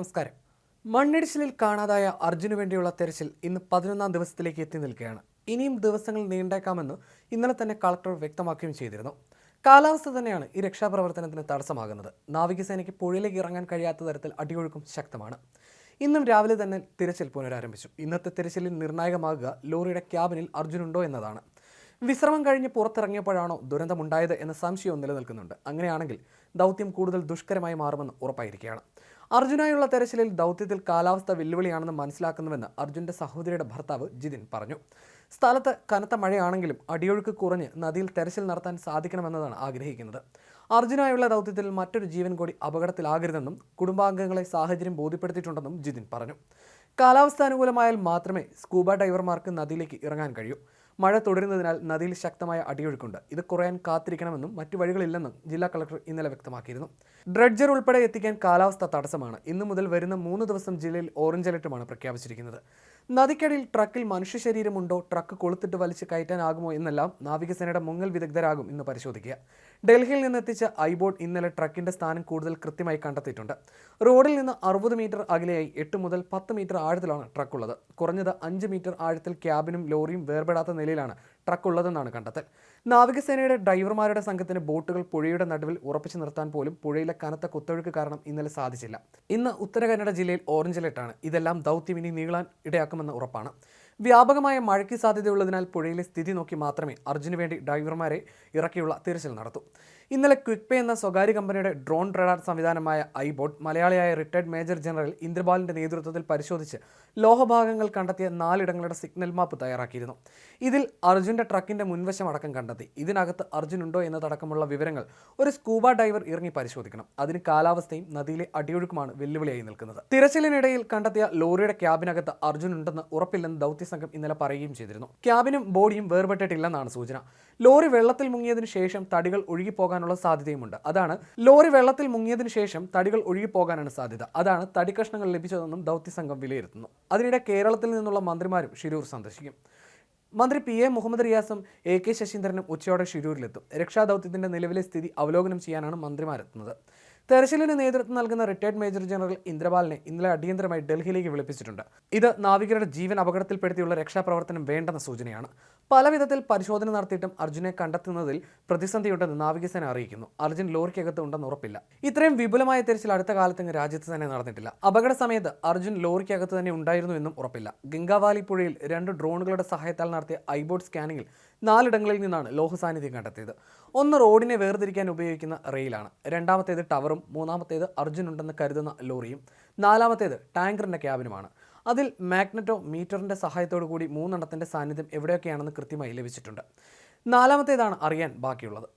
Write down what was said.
നമസ്കാരം. മണ്ണിടിച്ചിലിൽ കാണാതായ അർജുന് വേണ്ടിയുള്ള തെരച്ചിൽ ഇന്ന് പതിനൊന്നാം ദിവസത്തിലേക്ക് എത്തി നിൽക്കുകയാണ്. ഇനിയും ദിവസങ്ങൾ നീണ്ടേക്കാമെന്ന് ഇന്നലെ തന്നെ കളക്ടർ വ്യക്തമാക്കുകയും ചെയ്തിരുന്നു. കാലാവസ്ഥ തന്നെയാണ് ഈ രക്ഷാപ്രവർത്തനത്തിന് തടസ്സമാകുന്നത്. നാവികസേനയ്ക്ക് പുഴയിലേക്ക് ഇറങ്ങാൻ കഴിയാത്ത തരത്തിൽ അടിയൊഴുക്കും ശക്തമാണ്. ഇന്നും രാവിലെ തന്നെ തിരച്ചിൽ പുനരാരംഭിച്ചു. ഇന്നത്തെ തിരച്ചിലിൽ നിർണായകമാകുക ലോറിയുടെ ക്യാബിനിൽ അർജുനുണ്ടോ എന്നതാണ്. വിശ്രമം കഴിഞ്ഞ് പുറത്തിറങ്ങിയപ്പോഴാണോ ദുരന്തമുണ്ടായത് എന്ന സംശയവും നിലനിൽക്കുന്നുണ്ട്. അങ്ങനെയാണെങ്കിൽ ദൗത്യം കൂടുതൽ ദുഷ്കരമായി മാറുമെന്ന് ഉറപ്പായിരിക്കുകയാണ്. അർജുനായുള്ള തെരച്ചിലിൽ ദൗത്യത്തിൽ കാലാവസ്ഥ വെല്ലുവിളിയാണെന്ന് മനസ്സിലാക്കുന്നുവെന്ന് അർജുന്റെ സഹോദരിയുടെ ഭർത്താവ് ജിതിൻ പറഞ്ഞു. സ്ഥലത്ത് കനത്ത മഴയാണെങ്കിലും അടിയൊഴുക്ക് കുറഞ്ഞ് നദിയിൽ തെരച്ചിൽ നടത്താൻ സാധിക്കണമെന്നതാണ് ആഗ്രഹിക്കുന്നത്. അർജുനായുള്ള ദൗത്യത്തിൽ മറ്റൊരു ജീവൻ കൂടി അപകടത്തിലാകരുതെന്നും കുടുംബാംഗങ്ങളെ സാഹചര്യം ബോധ്യപ്പെടുത്തിയിട്ടുണ്ടെന്നും ജിതിൻ പറഞ്ഞു. കാലാവസ്ഥ അനുകൂലമായാൽ മാത്രമേ സ്കൂബ ഡൈവർമാർക്ക് നദിയിലേക്ക് ഇറങ്ങാൻ കഴിയൂ. മഴ തുടരുന്നതിനാൽ നദിയിൽ ശക്തമായ അടിയൊഴുക്കുണ്ട്. ഇത് കുറയാൻ കാത്തിരിക്കണമെന്നും മറ്റു വഴികളില്ലെന്നും ജില്ലാ കളക്ടർ ഇന്നലെ വ്യക്തമാക്കിയിരുന്നു. ഡ്രഡ്ജർ ഉൾപ്പെടെ എത്തിക്കാൻ കാലാവസ്ഥ തടസ്സമാണ്. ഇന്നു മുതൽ വരുന്ന മൂന്ന് ദിവസം ജില്ലയിൽ ഓറഞ്ച് അലർട്ടുമാണ് പ്രഖ്യാപിച്ചിരിക്കുന്നത്. നദിക്കടിയിൽ ട്രക്കിൽ മനുഷ്യ ശരീരമുണ്ടോ ട്രക്ക് കൊളുത്തിട്ട് വലിച്ച് കയറ്റാനാകുമോ എന്നെല്ലാം നാവികസേനയുടെ മുങ്ങൽ വിദഗ്ധരാകും ഇന്ന് പരിശോധിക്കുക. ഡൽഹിയിൽ നിന്നെത്തിച്ച ഐബോർഡ് ഇന്നലെ ട്രക്കിന്റെ സ്ഥാനം കൂടുതൽ കൃത്യമായി കണ്ടെത്തിയിട്ടുണ്ട്. റോഡിൽ നിന്ന് അറുപത് മീറ്റർ അകലെയായി എട്ട് മുതൽ പത്ത് മീറ്റർ ആഴത്തിലാണ് ട്രക്കുള്ളത്. കുറഞ്ഞത് അഞ്ച് മീറ്റർ ആഴത്തിൽ ക്യാബിനും ലോറിയും വേർപെടാത്ത നിലയിലാണ് ട്രക്ക് ഉള്ളതെന്നാണ് കണ്ടെത്തൽ. നാവികസേനയുടെ ഡ്രൈവർമാരുടെ സംഘത്തിന് ബോട്ടുകൾ പുഴയുടെ നടുവിൽ ഉറപ്പിച്ചു നിർത്താൻ പോലും പുഴയിലെ കനത്ത കുത്തൊഴുക്ക് കാരണം ഇന്നലെ സാധിച്ചില്ല. ഇന്ന് ഉത്തര കന്നഡ ജില്ലയിൽ ഓറഞ്ച് അലർട്ടാണ് ഇതെല്ലാം ദൗത്യം ഇനി നീളാൻ ഇടയാക്കുമെന്ന ഉറപ്പാണ്. വ്യാപകമായ മഴയ്ക്ക് സാധ്യതയുള്ളതിനാൽ പുഴയിലെ സ്ഥിതി നോക്കി മാത്രമേ അർജുന് വേണ്ടി ഡ്രൈവർമാരെ ഇറക്കിയുള്ള തിരച്ചിൽ നടത്തൂ. ഇന്നലെ ക്വിക്ക് പേ എന്ന സ്വകാര്യ കമ്പനിയുടെ ഡ്രോൺ റഡാർ സംവിധാനമായ ഐബോട്ട് മലയാളിയായ റിട്ടയർഡ് മേജർ ജനറൽ ഇന്ദ്രപാലിന്റെ നേതൃത്വത്തിൽ പരിശോധിച്ച് ലോഹഭാഗങ്ങൾ കണ്ടെത്തിയ നാലിടങ്ങളുടെ സിഗ്നൽ മാപ്പ് തയ്യാറാക്കിയിരുന്നു. ഇതിൽ അർജുന്റെ ട്രക്കിന്റെ മുൻവശം അടക്കം കണ്ടെത്തി. ഇതിനകത്ത് അർജുൻ ഉണ്ടോ എന്നതടക്കമുള്ള വിവരങ്ങൾ ഒരു സ്കൂബ ഡൈവർ ഇറങ്ങി പരിശോധിക്കണം. അതിന് കാലാവസ്ഥയും നദിയിലെ അടിയൊഴുക്കുമാണ് വെല്ലുവിളിയായി നിൽക്കുന്നത്. തിരച്ചിലിനിടയിൽ കണ്ടെത്തിയ ലോറിയുടെ ക്യാബിനകത്ത് അർജുൻ ഉണ്ടെന്ന് ഉറപ്പില്ലെന്ന് ദൗത്യസംഘം ഇന്നലെ പറയുകയും ചെയ്തിരുന്നു. ക്യാബിനും ബോഡിയും വേർപെട്ടിട്ടില്ലെന്നാണ് സൂചന. ലോറി വെള്ളത്തിൽ മുങ്ങിയതിനു ശേഷം തടികൾ ഒഴുകിപ്പോകാനുള്ള സാധ്യതയുമുണ്ട്. അതാണ് ലോറി വെള്ളത്തിൽ മുങ്ങിയതിന് ശേഷം തടികൾ ഒഴുകിപ്പോകാനാണ് സാധ്യത. അതാണ് തടി കഷ്ണങ്ങൾ ലഭിച്ചതെന്നും ദൗത്യസംഘം വിലയിരുത്തുന്നു. അതിനിടെ കേരളത്തിൽ നിന്നുള്ള മന്ത്രിമാരും ഷിരൂർ സന്ദർശിക്കും. മന്ത്രി പി എ മുഹമ്മദ് റിയാസും എ കെ ശശീന്ദ്രനും ഉച്ചയോടെ ഷിരൂരിലെത്തും രക്ഷാദൗത്യത്തിന്റെ നിലവിലെ സ്ഥിതി അവലോകനം ചെയ്യാനാണ് മന്ത്രിമാരെത്തുന്നത്. തെരച്ചിലിന് നേതൃത്വം നൽകുന്ന റിട്ടയർഡ് മേജർ ജനറൽ ഇന്ദ്രപാലിനെ ഇന്നലെ അടിയന്തരമായി ഡൽഹിയിലേക്ക് വിളിപ്പിച്ചിട്ടുണ്ട്. ഇത് നാവികരുടെ ജീവൻ അപകടത്തിൽപ്പെടുത്തിയുള്ള രക്ഷാപ്രവർത്തനം വേണ്ടെന്ന സൂചനയാണ്. പലവിധത്തിൽ പരിശോധന നടത്തിയിട്ടും അർജുനെ കണ്ടെത്തുന്നതിൽ പ്രതിസന്ധിയുണ്ടെന്ന് നാവികസേന അറിയിക്കുന്നു. അർജുൻ ലോറിക്കകത്ത് ഉണ്ടെന്ന് ഉറപ്പില്ല. ഇത്രയും വിപുലമായ തെരച്ചിൽ അടുത്ത കാലത്ത് രാജ്യത്ത് തന്നെ നടന്നിട്ടില്ല. അപകട സമയത്ത് അർജുൻ ലോറിക്കകത്ത് തന്നെ ഉണ്ടായിരുന്നു എന്നും ഉറപ്പില്ല. ഗംഗാവാലി പുഴയിൽ രണ്ട് ഡ്രോണുകളുടെ സഹായത്താൽ നടത്തിയ ഐബോർഡ് സ്കാനിങ്ങിൽ നാലിടങ്ങളിൽ നിന്നാണ് ലോഹ സാന്നിധ്യം കണ്ടെത്തിയത്. ഒന്ന് റോഡിനെ വേർതിരിക്കാൻ ഉപയോഗിക്കുന്ന റെയിലാണ്. രണ്ടാമത്തേത് ടവറും മൂന്നാമത്തേത് അർജുൻ ഉണ്ടെന്ന് കരുതുന്ന ലോറിയും നാലാമത്തേത് ടാങ്കറിന്റെ ക്യാബിനുമാണ്. അതിൽ മാഗ്നറ്റോ മീറ്ററിന്റെ സഹായത്തോടു കൂടി മൂന്നെണ്ണത്തിന്റെ സാന്നിധ്യം എവിടെയൊക്കെയാണെന്ന് കൃത്യമായി ലഭിച്ചിട്ടുണ്ട്. നാലാമത്തേതാണ് അറിയാൻ ബാക്കിയുള്ളത്.